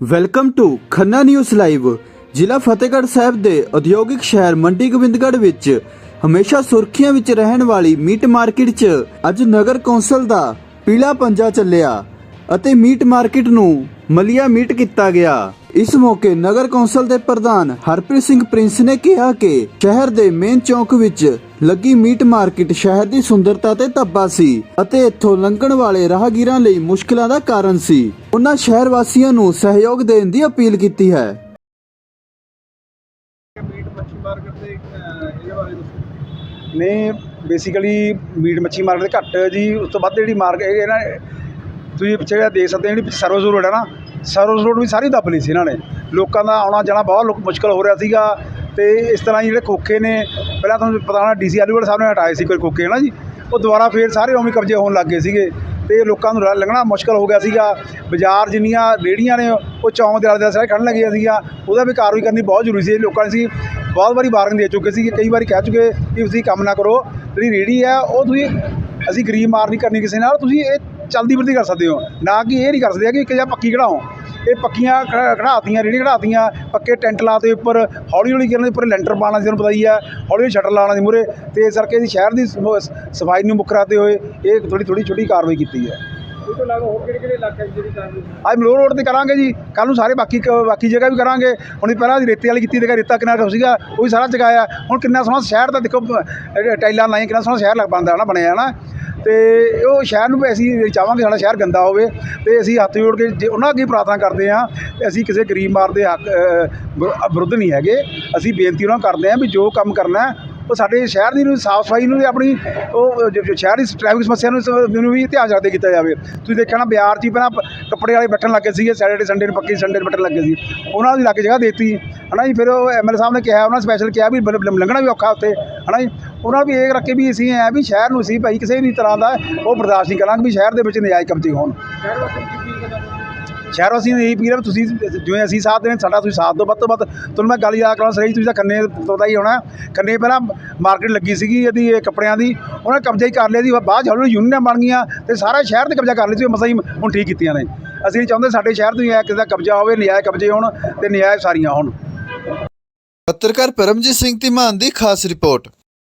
Welcome to Khanna news live ਜ਼ਿਲ੍ਹਾ ਫਤਿਹਗੜ੍ਹ ਸਾਹਿਬ ਦੇ ਉਦਯੋਗਿਕ ਸ਼ਹਿਰ ਮੰਡੀ ਗੋਬਿੰਦਗੜ੍ਹ ਵਿੱਚ ਹਮੇਸ਼ਾ ਸੁਰਖੀਆਂ ਵਿੱਚ ਰਹਿਣ ਵਾਲੀ ਮੀਟ ਮਾਰਕੀਟ 'ਚ ਅੱਜ ਨਗਰ ਕੌਂਸਲ ਦਾ ਪੀਲਾ ਪੰਜਾ ਚੱਲਿਆ। ਅਤੇ ਮੀਟ ਮਾਰਕੀਟ ਨੂੰ ਮਲੀਆ ਮੀਟ ਕੀਤਾ ਗਿਆ। ਇਸ ਮੌਕੇ ਨਗਰ ਕੌਂਸਲ ਦੇ ਪ੍ਰਧਾਨ ਹਰਪ੍ਰੀਤ ਸਿੰਘ ਪ੍ਰਿੰਸ ਨੇ ਕਿਹਾ ਕਿ ਸ਼ਹਿਰ ਦੇ ਮੇਨ ਚੌਂਕ ਵਿੱਚ ਲੱਗੀ ਮੀਟ ਮਾਰਕੀਟ ਸ਼ਹਿਰ ਦੀ ਸੁੰਦਰਤਾ ਤੇ ਧੱਬਾ ਸੀ ਅਤੇ ਇੱਥੋਂ ਲੰਘਣ ਵਾਲੇ ਰਾਹਗੀਰਾਂ ਲਈ ਮੁਸ਼ਕਲਾਂ ਦਾ ਕਾਰਨ ਸੀ। ਉਹਨਾਂ ਸ਼ਹਿਰ ਵਾਸੀਆਂ ਨੂੰ ਸਹਿਯੋਗ ਦੇਣ ਦੀ ਅਪੀਲ ਕੀਤੀ ਹੈ। ਮੀਟ ਮੱਛੀ ਮਾਰਕੀਟ ਦੇ ਇਹਦੇ ਬਾਰੇ ਦੱਸੋ ਨਹੀਂ ਬੇਸਿਕਲੀ ਮੀਟ ਮੱਛੀ ਮਾਰਕੀਟ ਘੱਟ ਜੀ। ਉਸ ਤੋਂ ਵੱਧ ਜਿਹੜੀ ਮਾਰਕੀਟ ਇਹ ਤੁਸੀਂ ਪਿੱਛੇ ਜਿਹੜਾ ਦੇਖ ਸਕਦੇ ਹੋ, ਜਿਹੜੀ ਪਿੱਛੇ ਸਰਵਿਸ ਰੋਡ ਹੈ ਨਾ, ਸਰਵਿਸ ਰੋਡ ਵੀ ਸਾਰੀ ਦੱਬ ਲਈ ਸੀ ਇਹਨਾਂ ਨੇ। ਲੋਕਾਂ ਦਾ ਆਉਣਾ ਜਾਣਾ ਬਹੁਤ ਲੋਕ ਮੁਸ਼ਕਲ ਹੋ ਰਿਹਾ ਸੀਗਾ ਅਤੇ ਇਸ ਤਰ੍ਹਾਂ ਹੀ ਜਿਹੜੇ ਖੋਖੇ ਨੇ, ਪਹਿਲਾਂ ਤੁਹਾਨੂੰ ਪਤਾ ਹੋਣਾ ਡੀ ਸੀ ਆਲੂਵਾਲ ਸਾਹਿਬ ਨੇ ਹਟਾਏ ਸੀ ਕੋਈ ਖੋਖੇ ਨਾ ਜੀ? ਉਹ ਦੁਬਾਰਾ ਫੇਰ ਸਾਰੇ ਉਵੇਂ ਕਬਜ਼ੇ ਹੋਣ ਲੱਗ ਗਏ ਸੀਗੇ ਅਤੇ ਲੋਕਾਂ ਨੂੰ ਲੰਘਣਾ ਮੁਸ਼ਕਲ ਹੋ ਗਿਆ ਸੀਗਾ। ਬਾਜ਼ਾਰ ਜਿੰਨੀਆਂ ਰੇੜੀਆਂ ਨੇ, ਉਹ ਚੌਂਕ ਦੇ ਆਲੇ ਦੁਆਲੇ ਸਾਰੇ ਖੜਨ ਲੱਗੀਆਂ ਸੀਗੀਆਂ। ਉਹਦਾ ਵੀ ਕਾਰਵਾਈ ਕਰਨੀ ਬਹੁਤ ਜ਼ਰੂਰੀ ਸੀ। ਲੋਕਾਂ ਨੇ ਸੀ, ਬਹੁਤ ਵਾਰੀ ਵਾਰਨਿੰਗ ਦੇ ਚੁੱਕੇ ਸੀ ਕਈ ਵਾਰੀ ਕਹਿ ਚੁੱਕੇ ਕਿ ਤੁਸੀਂ ਕੰਮ ਨਾ ਕਰੋ। ਜਿਹੜੀ ਰੇੜੀ ਹੈ, ਉਹ ਤੁਸੀਂ ਅਸੀਂ ਗਰੀਬ ਮਾਰ ਨਹੀਂ ਕਰਨੀ ਕਿਸੇ ਨਾਲ, ਤੁਸੀਂ ਇਹ ਚਲਦੀ ਫਿਰਦੀ ਕਰ ਸਕਦੇ ਹੋ। ਨਾ ਕਿ ਇਹ ਨਹੀਂ ਕਰ ਸਕਦੇ ਕਿ ਇੱਕ ਜਾਂ ਪੱਕੀ ਕਢਾਓ। ਇਹ ਪੱਕੀਆਂ ਖ- ਖੜਾਤੀਆਂ ਰੇੜੀ ਕਢਾਤੀਆਂ, ਪੱਕੇ ਟੈਂਟ ਲਾਤੇ ਉੱਪਰ, ਹੌਲੀ ਹੌਲੀ ਕਰਨ ਦੇ ਉੱਪਰ ਲੈਂਟਰ ਪਾਉਣਾ ਸੀ ਤੁਹਾਨੂੰ ਪਤਾ ਹੀ ਹੈ ਹੌਲੀ ਹੌਲੀ ਸ਼ਟਰ ਲਾਉਣਾ ਸੀ ਮੂਰੇ ਤੇ ਇਸ ਕਰਕੇ ਅਸੀਂ ਸ਼ਹਿਰ ਦੀ ਸਫ਼ਾਈ ਨੂੰ ਮੁੱਖ ਰੱਖਦੇ ਹੋਏ ਇਹ ਥੋੜੀ ਥੋੜੀ ਛੋਟੀ ਕਾਰਵਾਈ ਕੀਤੀ ਹੈ। ਇਹ ਤੋਂ ਇਲਾਵਾ ਹੋਰ ਕਿਹੜੇ ਕਿਹੜੇ ਇਲਾਕੇ ਵਿੱਚ ਜਿਹੜੀ ਕਾਰਵਾਈ ਅੱਜ ਮਲੋਰ ਰੋਡ ਤੇ ਕਰਾਂਗੇ ਜੀ। ਕੱਲ ਨੂੰ ਸਾਰੇ ਬਾਕੀ ਕ- ਬਾਕੀ ਜਗ੍ਹਾ ਵੀ ਕਰਾਂਗੇ। ਹੁਣ ਪਹਿਲਾਂ ਅਸੀਂ ਰੇਤੇ ਵਾਲੀ ਕੀਤੀ ਤੇ ਰੇਤਾ ਕਿਨਾਰਾ ਸੀਗਾ ਉਹ ਵੀ ਸਾਰਾ ਚਗਾਇਆ ਹੁਣ ਕਿੰਨਾ ਸੋਹਣਾ ਸ਼ਹਿਰ ਦਾ ਦੇਖੋ ਅਹ, ਟਾਈਲਾਂ ਲਾਈਆਂ ਕਿੰਨਾ ਸੋਹਣਾ ਸ਼ਹਿਰ ਲੱਗ ਪੈਂਦਾ ਨਾ ਬਣਿਆ ਨਾ ਤੇ ਉਹ ਸ਼ਹਿਰ ਨੂੰ ਵੀ ਅਸੀਂ ਚਾਹਾਂਗੇ ਸਾਡਾ ਸ਼ਹਿਰ ਗੰਦਾ ਹੋਵੇ। ਤੇ ਅਸੀਂ ਹੱਥ ਜੋੜ ਕੇ ਜੇ ਉਹਨਾਂ ਅੱਗੇ ਪ੍ਰਾਰਥਨਾ ਕਰਦੇ ਹਾਂ ਕਿ ਅਸੀਂ ਕਿਸੇ ਗਰੀਬ ਮਾਰ ਦੇ ਹੱਕ ਅਹ, ਵਿਰ- ਵਿਰੁੱਧ ਨਹੀਂ ਹੈਗੇ। ਅਸੀਂ ਬੇਨਤੀ ਉਹਨਾਂ ਨੂੰ ਕਰਦੇ ਹਾਂ ਵੀ ਜੋ ਕੰਮ ਕਰਨਾ ਹੈ, ਉਹ ਸਾਡੇ ਸ਼ਹਿਰ ਦੀ ਨੂੰ ਸਾਫ਼ ਸਫ਼ਾਈ ਨੂੰ ਵੀ ਆਪਣੀ, ਉਹ ਸ਼ਹਿਰ ਦੀ ਟ੍ਰੈਫਿਕ ਸਮੱਸਿਆ ਨੂੰ ਨੂੰ ਵੀ ਧਿਆਨ ਰੱਖਦੇ ਕੀਤਾ ਜਾਵੇ। ਤੁਸੀਂ ਦੇਖਿਆ ਨਾ ਬਾਜ਼ਾਰ 'ਚ ਹੀ ਪਹਿਲਾਂ ਕੱਪੜੇ ਵਾਲੇ ਬੈਠਣ ਲੱਗੇ ਸੀਗੇ ਸੈਟਰਡੇ ਸੰਡੇ ਨੂੰ ਪੱਕੀ ਸੰਡੇ ਨੂੰ ਬੈਠਣ ਲੱਗੇ ਸੀ। ਉਹਨਾਂ ਦੀ ਲੱਗ ਜਗ੍ਹਾ ਦੇਤੀ। ਹਨਾ ਜੀ, ਫਿਰ ਉਹ ਐਮਐਲ ਸਾਹਿਬ ਨੇ ਕਿਹਾ, ਉਹਨਾਂ ਸਪੈਸ਼ਲ ਕਿਹਾ ਵੀ ਮਤਲਬ ਲੰਘਣਾ ਵੀ ਔਖਾ ਉੱਥੇ। ਹਨਾ ਜੀ, ਉਹਨਾਂ ਵੀ ਇਹ ਰੱਖੇ ਵੀ ਅਸੀਂ ਐ ਵੀ ਸ਼ਹਿਰ ਨੂੰ ਅਸੀਂ ਭਾਈ ਕਿਸੇ ਵੀ ਤਰ੍ਹਾਂ ਦਾ ਉਹ ਬਰਦਾਸ਼ਤ ਨਹੀਂ ਕਰਾਂਗੇ ਵੀ ਸ਼ਹਿਰ ਦੇ ਵਿੱਚ ਨਜਾਇਜ਼ ਕਬਜ਼ੇ ਹੋਣ। ਸ਼ਹਿਰੋਂ ਅਸੀਂ ਨੂੰ ਕੀ ਕਰਨਾ ਵੀ ਤੁਸੀਂ ਜਿਵੇਂ ਅਸੀਂ ਸਾਥ ਦੇਣ, ਸਾਡਾ ਤੁਸੀਂ ਸਾਥ ਦਿਓ। ਵੱਧ ਤੋਂ ਵੱਧ ਤੁਹਾਨੂੰ ਮੈਂ ਗੱਲ ਯਾਦ ਕਰਾਂ ਸਹੀ ਤੁਸੀਂ ਤਾਂ ਖੰਨੇ ਤੋਂ ਪਤਾ ਹੀ ਹੋਣਾ। ਖੰਨੇ ਪਹਿਲਾਂ ਮਾਰਕੀਟ ਲੱਗੀ ਸੀਗੀ ਇਹਦੀ, ਇਹ ਕੱਪੜਿਆਂ ਦੀ। ਉਹਨਾਂ ਨੇ ਕਬਜ਼ਾ ਹੀ ਕਰ ਲਿਆ ਸੀ ਬਾਅਦ 'ਚ ਹੌਲੀ ਯੂਨੀਅਨਾਂ ਬਣ ਗਈਆਂ ਤੇ ਸਾਰਾ ਸ਼ਹਿਰ ਤੇ ਕਬਜ਼ਾ ਕਰ ਲਿਆ ਸੀ, ਉਹ ਮਸਾਂ ਹੀ ਹੁਣ ਠੀਕ ਕੀਤੀਆਂ ਨੇ। ਅਸੀਂ ਚਾਹੁੰਦੇ ਸਾਡੇ ਸ਼ਹਿਰ ਤੋਂ ਹੀ ਐ ਕਿਸੇ ਦਾ ਕਬਜ਼ਾ ਹੋਵੇ ਨਜਾਇਜ਼ ਕਬਜ਼ੇ ਹੋਣ ਤੇ ਨਜਾਇਜ਼ ਸਾਰੀਆਂ ਹੋਣ। ਪੱਤਰਕਾਰ ਪਰਮਜੀਤ ਸਿੰਘ ਧੀਮਾਨ ਦੀ ਖਾਸ ਰਿਪੋਰਟ।